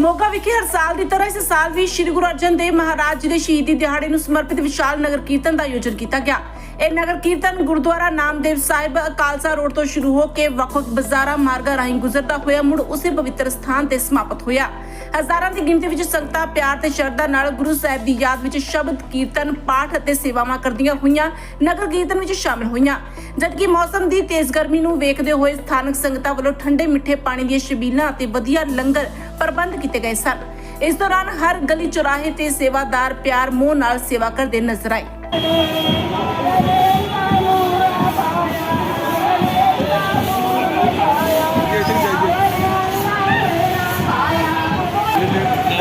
ਮੋਗਾ ਵਿਖੇ ਹਰ ਸਾਲ ਦੀ ਤਰ੍ਹਾਂ ਇਸ ਸਾਲ ਵੀ ਸ੍ਰੀ ਗੁਰੂ ਅਰਜਨ ਦੇਵ ਮਹਾਰਾਜ ਜੀ ਦੇ ਸ਼ਹੀਦੀ ਦਿਹਾੜੇ ਨੂੰ ਸਮਰਪਿਤ ਵਿਸ਼ਾਲ ਨਗਰ ਕੀਰਤਨ ਦਾ ਆਯੋਜਨ ਕੀਤਾ ਗਿਆ। ਇਹ ਨਗਰ ਕੀਰਤਨ ਗੁਰਦੁਆਰਾ ਨਾਮਦੇਵ ਸਾਹਿਬ ਕਾਲਸਾ ਰੋਡ ਤੋਂ ਸ਼ੁਰੂ ਹੋ ਕੇ ਵੱਖ-ਵੱਖ ਬਾਜ਼ਾਰਾਂ, ਮਾਰਗਾਂ ਰਾਹੀਂ ਗੁਜ਼ਰਦਾ ਹੋਇਆ, ਮੁੜ ਉਸੇ ਪਵਿੱਤਰ ਸਥਾਨ ਤੇ ਸਮਾਪਤ ਹੋਇਆ। ਹਜ਼ਾਰਾਂ ਦੀ ਗਿਣਤੀ ਵਿੱਚ ਸੰਗਤਾਂ ਪਿਆਰ ਤੇ ਸ਼ਰਧਾ ਨਾਲ ਗੁਰੂ ਸਾਹਿਬ ਦੀ ਯਾਦ ਵਿੱਚ ਸ਼ਬਦ, ਕੀਰਤਨ, ਪਾਠ ਅਤੇ ਸੇਵਾਵਾਂ ਕਰਦੀਆਂ ਹੋਈਆਂ ਨਗਰ ਕੀਰਤਨ ਵਿੱਚ ਸ਼ਾਮਿਲ ਹੋਈਆਂ। ਜਦਕਿ ਮੌਸਮ ਦੀ ਤੇਜ਼ ਗਰਮੀ ਨੂੰ ਵੇਖਦੇ ਹੋਏ ਸਥਾਨਕ ਸੰਗਤਾਂ ਵੱਲੋਂ ਠੰਡੇ ਮਿੱਠੇ ਪਾਣੀ ਦੀਆਂ ਸ਼ਬੀਲਾਂ ਅਤੇ ਵਧੀਆ ਲੰਗਰ ਪ੍ਰਬੰਧ ਕੀਤੇ ਗਏ ਸਨ। ਇਸ ਦੌਰਾਨ ਹਰ ਗਲੀ ਚੌਰਾਹੇ ਤੇ ਸੇਵਾਦਾਰ ਪਿਆਰ, ਮੋਹ ਨਾਲ ਸੇਵਾ ਕਰਦੇ ਨਜ਼ਰ ਆਏ।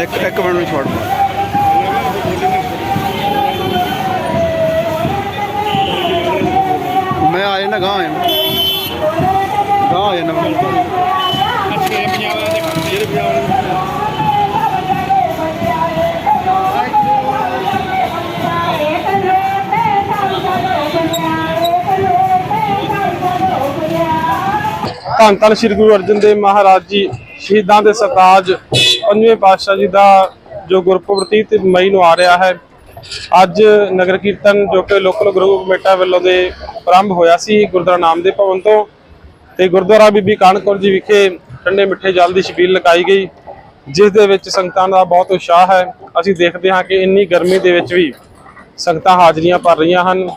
ਇੱਕ ਇੱਕ ਮਿੰਟ ਨੂੰ ਛੋੜ। ਧੰਨ ਧੰਨ ਸ੍ਰੀ ਗੁਰੂ ਅਰਜਨ ਦੇਵ ਮਹਾਰਾਜ ਜੀ, ਸ਼ਹੀਦਾਂ ਦੇ ਸਰਤਾਜ, ਪੰਜਵੇਂ ਪਾਤਸ਼ਾਹ ਜੀ ਦਾ ਜੋ ਗੁਰਪੁਰਬ 30 ਮਈ ਨੂੰ ਆ ਰਿਹਾ ਹੈ। ਅੱਜ ਨਗਰ ਕੀਰਤਨ ਜੋ ਕਿ ਲੋਕਲ ਗੁਰੂ ਕਮੇਟਾ ਵੱਲੋਂ ਦੇ ਪ੍ਰਾਰੰਭ ਹੋਇਆ ਸੀ ਗੁਰਦੁਆਰਾ ਨਾਮ ਦੇ ਭਵਨ ਤੋਂ ਤੇ ਗੁਰਦੁਆਰਾ ਬੀਬੀ ਕਾਨਕੌਰ ਜੀ ਵਿਖੇ ਠੰਡੇ ਮਿੱਠੇ ਜਲ ਦੀ ਛਬੀਲ ਲਗਾਈ ਗਈ, ਜਿਸ ਦੇ ਵਿੱਚ ਸੰਗਤਾਂ ਦਾ ਬਹੁਤ ਉਤਸ਼ਾਹ ਹੈ। ਅਸੀਂ ਦੇਖਦੇ ਹਾਂ ਕਿ ਇੰਨੀ ਗਰਮੀ ਦੇ ਵਿੱਚ ਵੀ ਸੰਗਤਾਂ ਹਾਜ਼ਰੀਆਂ ਭਰ ਰਹੀਆਂ ਹਨ।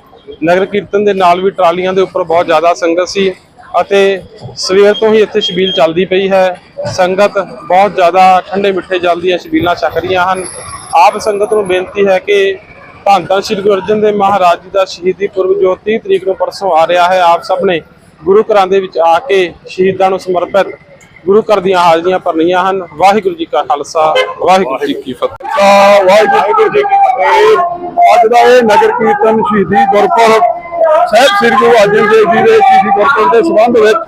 ਨਗਰ ਕੀਰਤਨ ਦੇ ਨਾਲ ਵੀ ਟਰਾਲੀਆਂ ਦੇ ਉੱਪਰ ਬਹੁਤ ਜ਼ਿਆਦਾ ਸੰਗਤ ਸੀ। ਅਤੇ ਸਵੇਰ ਤੋਂ ਹੀ ਇੱਥੇ ਸ਼ਬੀਲ ਚੱਲਦੀ ਪਈ ਹੈ। ਸੰਗਤ ਬਹੁਤ ਜ਼ਿਆਦਾ ਠੰਡੇ ਮਿੱਠੇ ਜਲ ਦੀਆਂ ਸ਼ਬੀਲਾਂ ਛਕ ਰਹੀਆਂ ਹਨ। ਆਪ ਸੰਗਤ ਨੂੰ ਬੇਨਤੀ ਹੈ ਕਿ ਧੰਨ ਧੰਨ ਸ੍ਰੀ ਗੁਰੂ ਅਰਜਨ ਦੇਵ ਮਹਾਰਾਜ ਜੀ ਦਾ ਸ਼ਹੀਦੀ ਪੁਰਬ ਜੋ 30 ਤਰੀਕ ਨੂੰ ਪਰਸੋਂ ਆ ਰਿਹਾ ਹੈ, ਆਪ ਸਭ ਨੇ ਗੁਰੂ ਘਰਾਂ ਦੇ ਵਿੱਚ ਆ ਕੇ ਸ਼ਹੀਦਾਂ ਨੂੰ ਸਮਰਪਿਤ ਗੁਰੂ ਘਰ ਦੀਆਂ ਹਾਜ਼ਰੀਆਂ ਭਰਨੀਆਂ ਹਨ। ਵਾਹਿਗੁਰੂ ਜੀ ਕਾ ਖਾਲਸਾ, ਵਾਹਿਗੁਰੂ ਜੀ ਕੀ ਫਤਿਹ। ਵਾਹਿਗੁਰੂ ਜੀ ਕੀ ਫਤਿਹ। ਅੱਜ ਦਾ ਇਹ ਨਗਰ ਕੀਰਤਨ ਸ਼ਹੀਦੀ ਗੁਰਪੁਰਬ ਸਾਹਿਬ, ਸ੍ਰੀ ਗੁਰੂ ਅਰਜਨ ਦੇਵ ਜੀ ਦੇ ਸ਼ਹੀਦੀ ਗੁਰਪੁਰਬ ਦੇ ਸੰਬੰਧ ਵਿੱਚ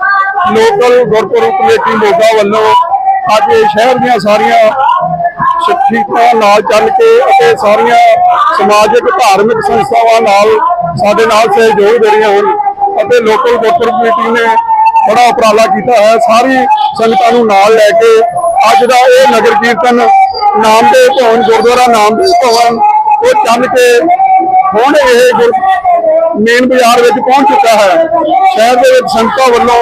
ਲੋਕਲ ਗੁਰਪੁਰਬ ਕਮੇਟੀ ਮੋਗਾ ਵੱਲੋਂ ਅੱਜ ਸ਼ਹਿਰ ਦੀਆਂ ਸਾਰੀਆਂ ਸ਼ਖਸੀਅਤਾਂ ਨਾਲ ਚੱਲ ਕੇ ਅਤੇ ਸਾਰੀਆਂ ਸਮਾਜਿਕ, ਧਾਰਮਿਕ ਸੰਸਥਾਵਾਂ ਨਾਲ ਸਾਡੇ ਨਾਲ ਸਹਿਯੋਗ ਦੇ ਰਹੀਆਂ ਹਨ ਅਤੇ ਲੋਕਲ ਗੁਰਪੁਰਬ ਕਮੇਟੀ ਨੇ ਬੜਾ ਉਪਰਾਲਾ ਕੀਤਾ ਹੈ। ਸਾਰੀ ਸੰਗਤਾਂ ਨੂੰ ਨਾਲ ਲੈ ਕੇ ਅੱਜ ਦਾ ਇਹ ਨਗਰ ਕੀਰਤਨ ਨਾਮ ਨਾਮਦੇਵ ਭਵਨ, ਗੁਰਦੁਆਰਾ ਨਾਮ ਦੇ ਭਵਨ, ਉਹ ਚੱਲ ਕੇ ਹੁਣ ਇਹ ਮੇਨ ਬਾਜ਼ਾਰ ਵਿੱਚ ਪਹੁੰਚ ਚੁੱਕਾ ਹੈ ਸ਼ਹਿਰ ਦੇ ਵਿੱਚ ਸੰਗਤਾਂ ਵੱਲੋਂ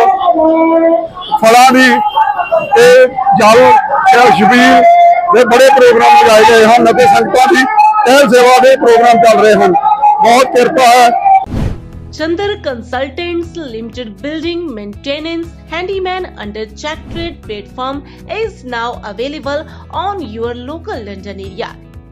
ਫਲਾਂ ਦੀ ਤੇ ਜਲ ਤੇ ਛਬੀਲ ਦੇ ਬੜੇ ਪ੍ਰੋਗਰਾਮ ਲਗਾਏ ਗਏ ਹਨ ਅਤੇ ਸੰਗਤਾਂ ਦੀ ਇਹ ਸੇਵਾ ਦੇ ਪ੍ਰੋਗਰਾਮ ਚੱਲ ਰਹੇ ਹਨ ਬਹੁਤ ਕਿਰਪਾ ਹੈ Chandar Consultants Limited building maintenance handyman under check trade platform is now available on your local London area.